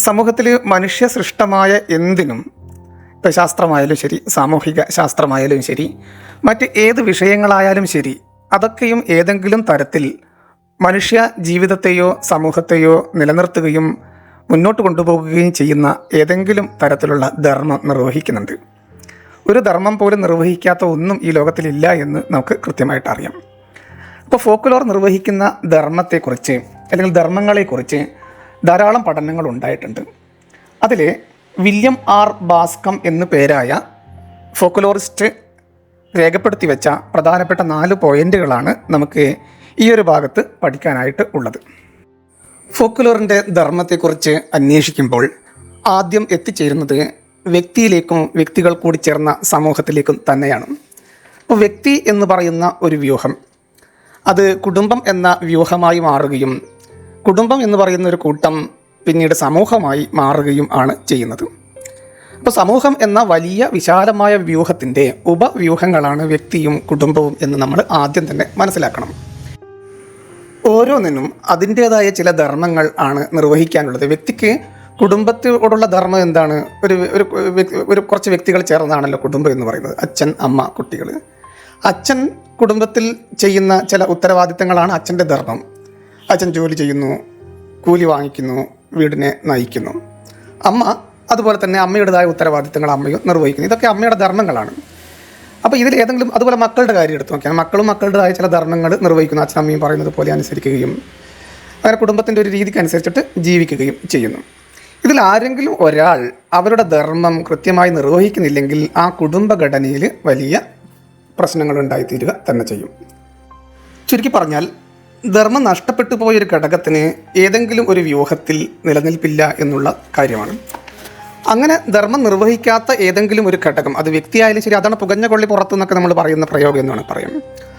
സമൂഹത്തിൽ മനുഷ്യ സൃഷ്ടമായ എന്തിനും ഇപ്പോൾ ശാസ്ത്രമായാലും ശരി സാമൂഹിക ശാസ്ത്രമായാലും ശരി മറ്റ് ഏത് വിഷയങ്ങളായാലും ശരി അതൊക്കെയും ഏതെങ്കിലും തരത്തിൽ മനുഷ്യ ജീവിതത്തെയോ സമൂഹത്തെയോ നിലനിർത്തുകയും മുന്നോട്ട് കൊണ്ടുപോകുകയും ചെയ്യുന്ന ഏതെങ്കിലും തരത്തിലുള്ള ധർമ്മം നിർവഹിക്കുന്നുണ്ട്. ഒരു ധർമ്മം പോലും നിർവഹിക്കാത്ത ഒന്നും ഈ ലോകത്തിലില്ല എന്ന് നമുക്ക് കൃത്യമായിട്ട് അറിയാം. അപ്പോൾ ഫോക്കുലോർ നിർവഹിക്കുന്ന ധർമ്മത്തെക്കുറിച്ച് അല്ലെങ്കിൽ ധർമ്മങ്ങളെക്കുറിച്ച് ധാരാളം പഠനങ്ങൾ ഉണ്ടായിട്ടുണ്ട്. അതിൽ വില്യം ആർ ബാസ്കം എന്നു പേരായ ഫോക്കുലോറിസ്റ്റ് രേഖപ്പെടുത്തി വെച്ച പ്രധാനപ്പെട്ട നാല് പോയിന്റുകളാണ് നമുക്ക് ഈ ഒരു ഭാഗത്ത് പഠിക്കാനായിട്ട് ഉള്ളത്. ഫോക്കുലോറിന്റെ ധർമ്മത്തെക്കുറിച്ച് അന്വേഷിക്കുമ്പോൾ ആദ്യം എത്തിച്ചേരുന്നത് വ്യക്തിയിലേക്കും വ്യക്തികൾ കൂടി ചേർന്ന സമൂഹത്തിലേക്കും തന്നെയാണ്. അപ്പോൾ വ്യക്തി എന്ന് പറയുന്ന ഒരു വ്യൂഹം. അത് കുടുംബം എന്ന വ്യൂഹമായി മാറുകയും കുടുംബം എന്ന് പറയുന്ന ഒരു കൂട്ടം പിന്നീട് സമൂഹമായി മാറുകയും ആണ് ചെയ്യുന്നത്. അപ്പോൾ സമൂഹം എന്ന വലിയ വിശാലമായ വ്യൂഹത്തിന്റെ ഉപവ്യൂഹങ്ങളാണ് വ്യക്തിയും കുടുംബവും എന്ന് നമ്മൾ ആദ്യം തന്നെ മനസ്സിലാക്കണം. ഓരോന്നിനും അതിന്റേതായ ചില ധർമ്മങ്ങൾ ആണ് നിർവഹിക്കാനുള്ളത്. വ്യക്തിക്ക് കുടുംബത്തോടുള്ള ധർമ്മം എന്താണ്? ഒരു ഒരു ഒരു കുറച്ച് വ്യക്തികൾ ചേർന്നതാണല്ലോ കുടുംബം എന്ന് പറയുന്നത്. അച്ഛൻ അമ്മ കുട്ടികൾ അച്ഛൻ കുടുംബത്തിൽ ചെയ്യുന്ന ചില ഉത്തരവാദിത്തങ്ങളാണ് അച്ഛന്റെ ധർമ്മം. അച്ഛൻ ജോലി ചെയ്യുന്നു കൂലി വാങ്ങിക്കുന്നു വീടിനെ നയിക്കുന്നു. അമ്മ അതുപോലെ തന്നെ അമ്മയുടേതായ ഉത്തരവാദിത്തങ്ങൾ അമ്മയും നിർവഹിക്കുന്നു. ഇതൊക്കെ അമ്മയുടെ ധർമ്മങ്ങളാണ്. അപ്പോൾ ഇതിൽ ഏതെങ്കിലും അതുപോലെ മക്കളുടെ കാര്യം എടുത്ത് നോക്കിയാൽ മക്കളും മക്കളുടേതായ ചില ധർമ്മങ്ങൾ നിർവഹിക്കുന്നു. അച്ഛനും അമ്മയും പറയുന്നത് പോലെ അനുസരിക്കുകയും അങ്ങനെ കുടുംബത്തിന്റെ ഒരു രീതിക്ക് അനുസരിച്ചിട്ട് ജീവിക്കുകയും ചെയ്യുന്നു. ഇതിൽ ആരെങ്കിലും ഒരാൾ അവരുടെ ധർമ്മം കൃത്യമായി നിർവഹിക്കുന്നില്ലെങ്കിൽ ആ കുടുംബഘടനയിൽ വലിയ പ്രശ്നങ്ങൾ ഉണ്ടായിത്തീരുക തന്നെ ചെയ്യും. ചുരുക്കി പറഞ്ഞാൽ ധർമ്മം നഷ്ടപ്പെട്ടു പോയൊരു ഘടകത്തിന് ഏതെങ്കിലും ഒരു വ്യൂഹത്തിൽ നിലനിൽപ്പില്ല എന്നുള്ള കാര്യമാണ്. അങ്ങനെ ധർമ്മം നിർവഹിക്കാത്ത ഏതെങ്കിലും ഒരു ഘടകം അത് വ്യക്തിയായാലും ശരി അതാണ് പുകഞ്ഞ കൊള്ളി പുറത്തു നിന്നൊക്കെ നമ്മൾ പറയുന്ന പ്രയോഗം എന്നാണ് പറയാം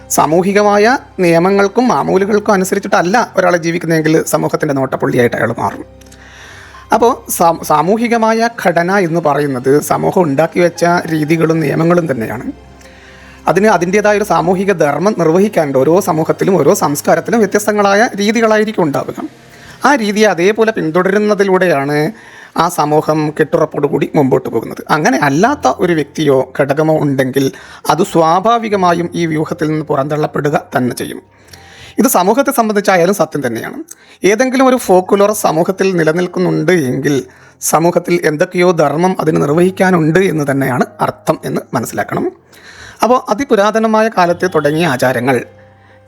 സാമൂഹികമായ നിയമങ്ങൾക്കും മാമൂലുകൾക്കും അനുസരിച്ചിട്ടല്ല ഒരാളെ ജീവിക്കുന്നതെങ്കിൽ സമൂഹത്തിന്റെ നോട്ടപ്പുള്ളിയായിട്ട് അയാൾ മാറും. അപ്പോൾ സാമൂഹികമായ ഘടന എന്ന് പറയുന്നത് സമൂഹം ഉണ്ടാക്കി വെച്ച രീതികളും നിയമങ്ങളും തന്നെയാണ്. അതിന് അതിന്റേതായ ഒരു സാമൂഹിക ധർമ്മം നിർവഹിക്കാനുണ്ട്. ഓരോ സമൂഹത്തിലും ഓരോ സംസ്കാരത്തിലും വ്യത്യസ്തങ്ങളായ രീതികളായിരിക്കും ഉണ്ടാവുക. ആ രീതിയെ അതേപോലെ പിന്തുടരുന്നതിലൂടെയാണ് ആ സമൂഹം കെട്ടുറപ്പോടുകൂടി മുമ്പോട്ട് പോകുന്നത്. അങ്ങനെ അല്ലാത്ത ഒരു വ്യക്തിയോ ഘടകമോ ഉണ്ടെങ്കിൽ അത് സ്വാഭാവികമായും ഈ വ്യൂഹത്തിൽ നിന്ന് പുറന്തള്ളപ്പെടുക തന്നെ ചെയ്യും. ഇത് സമൂഹത്തെ സംബന്ധിച്ചായാലും സത്യം തന്നെയാണ്. ഏതെങ്കിലും ഒരു ഫോക്കുലർ സമൂഹത്തിൽ നിലനിൽക്കുന്നുണ്ട് എങ്കിൽ സമൂഹത്തിൽ എന്തൊക്കെയോ ധർമ്മം അതിന് നിർവഹിക്കാനുണ്ട് എന്ന് തന്നെയാണ് അർത്ഥം എന്ന് മനസ്സിലാക്കണം. അപ്പോൾ അതിപുരാതനമായ കാലത്തെ തുടങ്ങിയ ആചാരങ്ങൾ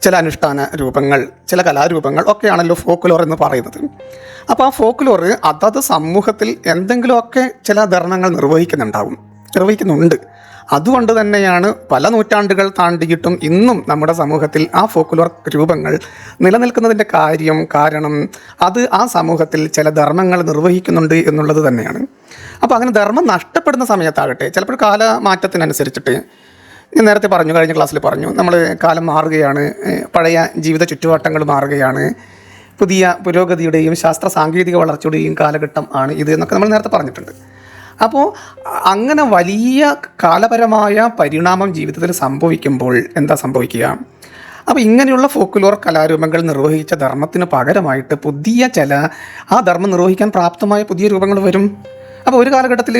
ചില അനുഷ്ഠാന രൂപങ്ങൾ ചില കലാരൂപങ്ങൾ ഒക്കെയാണല്ലോ ഫോക്ലോർ എന്ന് പറയുന്നത്. അപ്പോൾ ആ ഫോക്ലോർ അതത് സമൂഹത്തിൽ എന്തെങ്കിലുമൊക്കെ ചില ധർണങ്ങൾ നിർവഹിക്കുന്നുണ്ടാവും നിർവഹിക്കുന്നുണ്ട്. അതുകൊണ്ട് തന്നെയാണ് പല നൂറ്റാണ്ടുകൾ താണ്ടിയിട്ടും ഇന്നും നമ്മുടെ സമൂഹത്തിൽ ആ ഫോക്കുലോർ രൂപങ്ങൾ നിലനിൽക്കുന്നതിന്റെ കാര്യം കാരണം അത് ആ സമൂഹത്തിൽ ചില ധർമ്മങ്ങൾ നിർവഹിക്കുന്നുണ്ട് എന്നുള്ളത് തന്നെയാണ്. അപ്പോൾ അങ്ങനെ ധർമ്മം നഷ്ടപ്പെടുന്ന സമയത്താകട്ടെ ചിലപ്പോൾ കാലമാറ്റത്തിനനുസരിച്ചിട്ട് ഞാൻ നേരത്തെ പറഞ്ഞു കഴിഞ്ഞ ക്ലാസ്സിൽ പറഞ്ഞു നമ്മൾ കാലം മാറുകയാണ് പഴയ ജീവിത ചുറ്റുവട്ടങ്ങൾ മാറുകയാണ് പുതിയ പുരോഗതിയുടെയും ശാസ്ത്ര സാങ്കേതിക വളർച്ചയുടെയും കാലഘട്ടം ആണ് ഇത് എന്നൊക്കെ നമ്മൾ നേരത്തെ പറഞ്ഞിട്ടുണ്ട്. അപ്പോൾ അങ്ങനെ വലിയ കാലപരമായ പരിണാമം ജീവിതത്തിൽ സംഭവിക്കുമ്പോൾ എന്താ സംഭവിക്കുക? അപ്പോൾ ഇങ്ങനെയുള്ള ഫോക്കുലോർ കലാരൂപങ്ങൾ നിർവഹിച്ച ധർമ്മത്തിന് പകരമായിട്ട് പുതിയ ചില ആ ധർമ്മം നിർവഹിക്കാൻ പ്രാപ്തമായ പുതിയ രൂപങ്ങൾ വരും. അപ്പോൾ ഒരു കാലഘട്ടത്തിൽ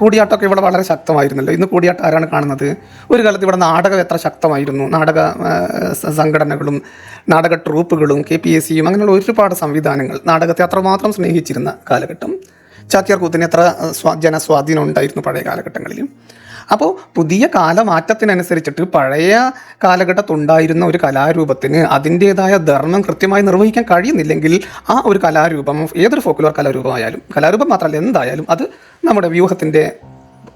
കൂടിയാട്ടമൊക്കെ ഇവിടെ വളരെ ശക്തമായിരുന്നല്ലോ. ഇന്ന് കൂടിയാട്ടം ആരാണ് കാണുന്നത്? ഒരു കാലത്ത് ഇവിടെ നാടകം എത്ര ശക്തമായിരുന്നു. നാടക സംഘടനകളും നാടക ട്രൂപ്പുകളും കെ പി എസ് സിയും അങ്ങനെയുള്ള ഒരുപാട് സംവിധാനങ്ങൾ നാടകത്തെ അത്രമാത്രം സ്നേഹിച്ചിരുന്ന കാലഘട്ടം. ചാക്യാർ കൂത്തിന് എത്ര സ്വാ ജനസ്വാധീനം ഉണ്ടായിരുന്നു പഴയ കാലഘട്ടങ്ങളിൽ അപ്പോൾ പുതിയ കാലമാറ്റത്തിനനുസരിച്ചിട്ട് പഴയ കാലഘട്ടത്തുണ്ടായിരുന്ന ഒരു കലാരൂപത്തിന് അതിന്റേതായ ധർമ്മം കൃത്യമായി നിർവഹിക്കാൻ കഴിയുന്നില്ലെങ്കിൽ ആ ഒരു കലാരൂപം ഏതൊരു ഫോക്കുലർ കലാരൂപമായാലും കലാരൂപം മാത്രമല്ല എന്തായാലും അത് നമ്മുടെ വ്യൂഹത്തിന്റെ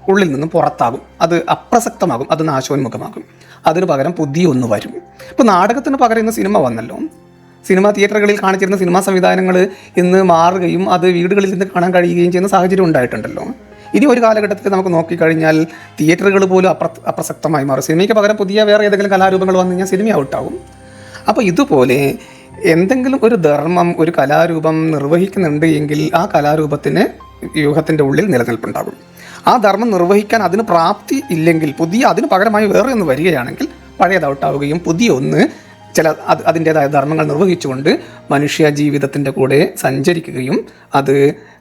ഉള്ളിൽ നിന്നും പുറത്താകും. അത് അപ്രസക്തമാകും അത് നാശോന്മുഖമാകും. അതിന് പകരം പുതിയ ഒന്ന് വരും. ഇപ്പോൾ നാടകത്തിന് പകരം ഇന്ന് സിനിമ വന്നല്ലോ. സിനിമ തിയേറ്ററുകളിൽ കാണിച്ചിരുന്ന സിനിമാ സംവിധാനങ്ങൾ ഇന്ന് മാറുകയും അത് വീടുകളിൽ നിന്ന് കാണാൻ കഴിയുകയും ചെയ്യുന്ന സാഹചര്യം ഉണ്ടായിട്ടുണ്ടല്ലോ. ഇനി ഒരു കാലഘട്ടത്തിൽ നമുക്ക് നോക്കിക്കഴിഞ്ഞാൽ തിയേറ്ററുകൾ പോലും അപ്ര അപ്രസക്തമായി മാറും. സിനിമയ്ക്ക് പകരം പുതിയ വേറെ ഏതെങ്കിലും കലാരൂപങ്ങൾ വന്നു കഴിഞ്ഞാൽ സിനിമ ഔട്ടാവും അപ്പോൾ ഇതുപോലെ എന്തെങ്കിലും ഒരു ധർമ്മം ഒരു കലാരൂപം നിർവഹിക്കുന്നുണ്ട് എങ്കിൽ ആ കലാരൂപത്തിന് വ്യൂഹത്തിന്റെ ഉള്ളിൽ നിലനിൽപ്പുണ്ടാകും. ആ ധർമ്മം നിർവഹിക്കാൻ അതിന് പ്രാപ്തി ഇല്ലെങ്കിൽ പുതിയ അതിന് പകരമായി വേറെ ഒന്ന് വരികയാണെങ്കിൽ പഴയത് ഔട്ടാവുകയും പുതിയ ഒന്ന് ചില അത് അതിന്റേതായ ധർമ്മങ്ങൾ നിർവഹിച്ചുകൊണ്ട് മനുഷ്യ ജീവിതത്തിന്റെ കൂടെ സഞ്ചരിക്കുകയും അത്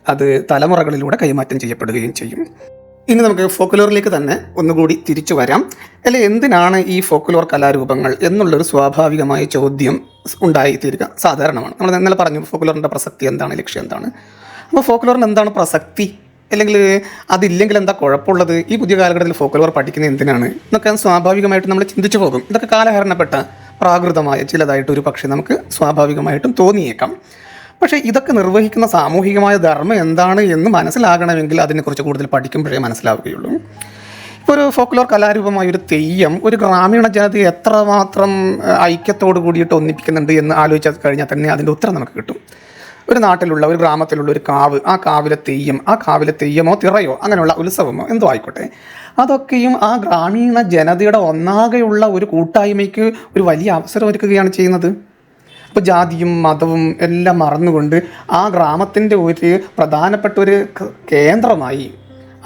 അത് തലമുറകളിലൂടെ കൈമാറ്റം ചെയ്യപ്പെടുകയും ചെയ്യും. ഇനി നമുക്ക് ഫോക്കുലോറിലേക്ക് തന്നെ ഒന്നുകൂടി തിരിച്ചു വരാം. അല്ലെ എന്തിനാണ് ഈ ഫോക്കുലോർ കലാരൂപങ്ങൾ എന്നുള്ളൊരു സ്വാഭാവികമായ ചോദ്യം ഉണ്ടായിത്തീരുക? സാധാരണമാണ്. നമ്മൾ ഇന്നലെ പറഞ്ഞു ഫോക്കുലോറിന്റെ പ്രസക്തി എന്താണ് ലക്ഷ്യം എന്താണ്. അപ്പോൾ ഫോക്കുലോറിന് എന്താണ് പ്രസക്തി? അല്ലെങ്കിൽ അതില്ലെങ്കിൽ എന്താ കുഴപ്പമുള്ളത്? ഈ പുതിയ കാലഘട്ടത്തിൽ ഫോക്കുലോർ പഠിക്കുന്നത് എന്തിനാണ്? എന്നൊക്കെ സ്വാഭാവികമായിട്ട് നമ്മൾ ചിന്തിച്ചു പോകും. ഇതൊക്കെ കാലഹരണപ്പെട്ട പ്രാകൃതമായ ചിലതായിട്ട് ഒരു പക്ഷേ നമുക്ക് സ്വാഭാവികമായിട്ടും തോന്നിയേക്കാം. പക്ഷേ ഇതൊക്കെ നിർവഹിക്കുന്ന സാമൂഹികമായ ധർമ്മം എന്താണ് എന്ന് മനസ്സിലാകണമെങ്കിൽ അതിനെക്കുറിച്ച് കൂടുതൽ പഠിക്കുമ്പോഴേ മനസ്സിലാവുകയുള്ളൂ. ഒരു ഫോക്ലോർ കലാരൂപമായ ഒരു തെയ്യം ഒരു ഗ്രാമീണ ജനതയെ എത്രമാത്രം ഐക്യത്തോട് കൂടിയിട്ട് ഒന്നിപ്പിക്കുന്നുണ്ട് എന്ന് ആലോചിച്ച് കഴിഞ്ഞാൽ തന്നെ അതിന്റെ ഉത്തരം നമുക്ക് കിട്ടും. ഒരു നാട്ടിലുള്ള ഒരു ഗ്രാമത്തിലുള്ള ഒരു കാവ് ആ കാവിലെ തെയ്യം ആ കാവിലെ തെയ്യമോ തിറയോ അങ്ങനെയുള്ള ഉത്സവമോ എന്തോ ആയിക്കോട്ടെ. അതൊക്കെയും ആ ഗ്രാമീണ ജനതയുടെ ഒന്നാകെയുള്ള ഒരു കൂട്ടായ്മയ്ക്ക് ഒരു വലിയ അവസരം ഒരുക്കുകയാണ് ചെയ്യുന്നത്. അപ്പോൾ ജാതിയും മതവും എല്ലാം മറന്നുകൊണ്ട് ആ ഗ്രാമത്തിന്റെ ഒരു പ്രധാനപ്പെട്ട ഒരു കേന്ദ്രമായി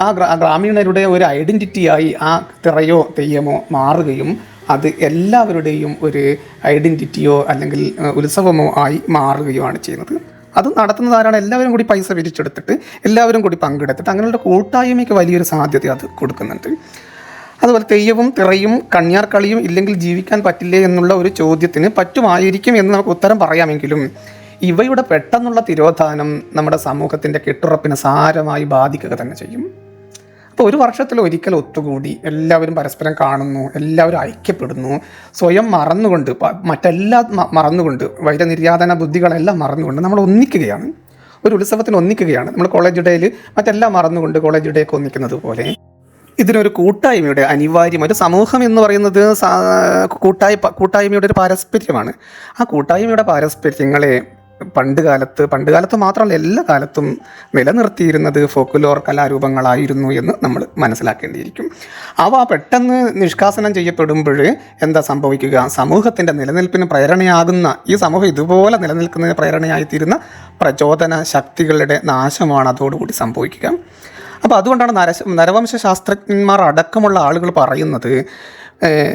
ആ ഗ്രാ ഗ്രാമീണരുടെ ഒരു ഐഡന്റിറ്റിയായി ആ തിറയോ തെയ്യമോ മാറുകയും അത് എല്ലാവരുടെയും ഒരു ഐഡന്റിറ്റിയോ അല്ലെങ്കിൽ ഉത്സവമോ ആയി മാറുകയുമാണ് ചെയ്യുന്നത്. അത് നടത്തുന്നതാരാണ് എല്ലാവരും കൂടി പൈസ പിരിച്ചെടുത്തിട്ട് എല്ലാവരും കൂടി പങ്കെടുത്തിട്ട് അങ്ങനെയുള്ള കൂട്ടായ്മയ്ക്ക് വലിയൊരു സാധ്യത അത് കൊടുക്കുന്നുണ്ട്. അതുപോലെ തെയ്യവും തിറയും കണ്യാർക്കളിയും ഇല്ലെങ്കിൽ ജീവിക്കാൻ പറ്റില്ലേ എന്നുള്ള ഒരു ചോദ്യത്തിന് പറ്റുമായിരിക്കും എന്ന് നമുക്ക് ഉത്തരം പറയാമെങ്കിലും ഇവയുടെ പെട്ടെന്നുള്ള തിരോധാനം നമ്മുടെ സമൂഹത്തിന്റെ കെട്ടുറപ്പിനെ സാരമായി ബാധിക്കുക തന്നെ ചെയ്യും. അപ്പോൾ ഒരു വർഷത്തിൽ ഒരിക്കൽ ഒത്തുകൂടി എല്ലാവരും പരസ്പരം കാണുന്നു എല്ലാവരും ഐക്യപ്പെടുന്നു സ്വയം മറന്നുകൊണ്ട് മറ്റെല്ലാ മറന്നുകൊണ്ട് വൈരനിര്യാതന ബുദ്ധികളെല്ലാം മറന്നുകൊണ്ട് നമ്മൾ ഒന്നിക്കുകയാണ്. ഒരു ഉത്സവത്തിന് ഒന്നിക്കുകയാണ്. നമ്മൾ കോളേജ് ഡേയിൽ മറ്റെല്ലാം മറന്നുകൊണ്ട് കോളേജ് ഡേ ഒക്കെ ഒന്നിക്കുന്നത് പോലെ. ഇതിനൊരു കൂട്ടായ്മയുടെ അനിവാര്യം ഒരു സമൂഹം എന്ന് പറയുന്നത് കൂട്ടായ്മ കൂട്ടായ കൂട്ടായ്മയുടെ ഒരു പാരസ്പര്യമാണ്. ആ കൂട്ടായ്മയുടെ പാരസ്പര്യങ്ങളെ പണ്ട് കാലത്ത് പണ്ട് കാലത്ത് മാത്രമല്ല എല്ലാ കാലത്തും നിലനിർത്തിയിരുന്നത് ഫോക്കുലോർ കലാരൂപങ്ങളായിരുന്നു എന്ന് നമ്മൾ മനസ്സിലാക്കേണ്ടിയിരിക്കും. അവ പെട്ടെന്ന് നിഷ്കാസനം ചെയ്യപ്പെടുമ്പോൾ എന്താ സംഭവിക്കുക? സമൂഹത്തിന്റെ നിലനിൽപ്പിന് പ്രേരണയാകുന്ന ഈ സമൂഹം ഇതുപോലെ നിലനിൽക്കുന്നതിന് പ്രേരണയായിത്തീരുന്ന പ്രചോദന ശക്തികളുടെ നാശമാണ് അതോടുകൂടി സംഭവിക്കുക. അപ്പോൾ അതുകൊണ്ടാണ് നരശ നരവംശ ശാസ്ത്രജ്ഞന്മാർ അടക്കമുള്ള ആളുകൾ പറയുന്നത്.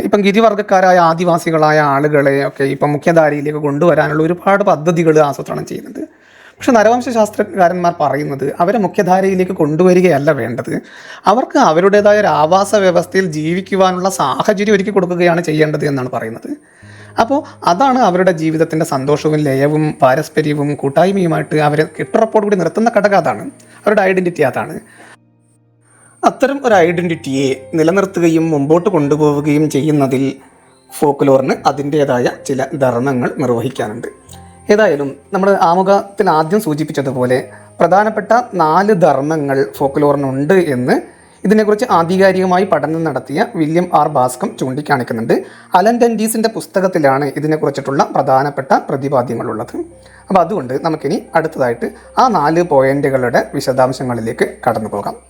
ഇപ്പം ഗിരിവർഗക്കാരായ ആദിവാസികളായ ആളുകളെ ഒക്കെ ഇപ്പം മുഖ്യധാരയിലേക്ക് കൊണ്ടുവരാനുള്ള ഒരുപാട് പദ്ധതികൾ ആസൂത്രണം ചെയ്യുന്നുണ്ട്. പക്ഷെ നരവംശ ശാസ്ത്രകാരന്മാർ പറയുന്നത് അവരെ മുഖ്യധാരയിലേക്ക് കൊണ്ടുവരികയല്ല വേണ്ടത്. അവർക്ക് അവരുടേതായ ഒരു ആവാസ വ്യവസ്ഥയിൽ ജീവിക്കുവാനുള്ള സാഹചര്യം ഒരുക്കി കൊടുക്കുകയാണ് ചെയ്യേണ്ടത് എന്നാണ് പറയുന്നത്. അപ്പോൾ അതാണ് അവരുടെ ജീവിതത്തിന്റെ സന്തോഷവും ലയവും പാരസ്പര്യവും കൂട്ടായ്മയുമായിട്ട് അവരെ കെട്ടുറപ്പോടുകൂടി നിർത്തുന്ന ഘടകം അതാണ്. അവരുടെ ഐഡന്റിറ്റി അതാണ്. അത്തരം ഒരു ഐഡന്റിറ്റിയെ നിലനിർത്തുകയും മുമ്പോട്ട് കൊണ്ടുപോവുകയും ചെയ്യുന്നതിൽ ഫോക്ലോറിന് അതിന്റേതായ ചില ധർമ്മങ്ങൾ നിർവഹിക്കാനുണ്ട്. ഏതായാലും നമ്മൾ ആമുഖത്തിൽ ആദ്യം സൂചിപ്പിച്ചതുപോലെ പ്രധാനപ്പെട്ട നാല് ധർമ്മങ്ങൾ ഫോക്ലോറിനുണ്ട് എന്ന് ഇതിനെക്കുറിച്ച് ആധികാരികമായി പഠനം നടത്തിയ വില്യം ആർ ഭാസ്കം ചൂണ്ടിക്കാണിക്കുന്നുണ്ട്. അലൻ ഡൻഡീസിന്റെ പുസ്തകത്തിലാണ് ഇതിനെക്കുറിച്ചിട്ടുള്ള പ്രധാനപ്പെട്ട പ്രതിപാദ്യങ്ങളുള്ളത്. അപ്പോൾ അതുകൊണ്ട് നമുക്കിനി അടുത്തതായിട്ട് ആ നാല് പോയിന്റുകളുടെ വിശദാംശങ്ങളിലേക്ക് കടന്നു പോകാം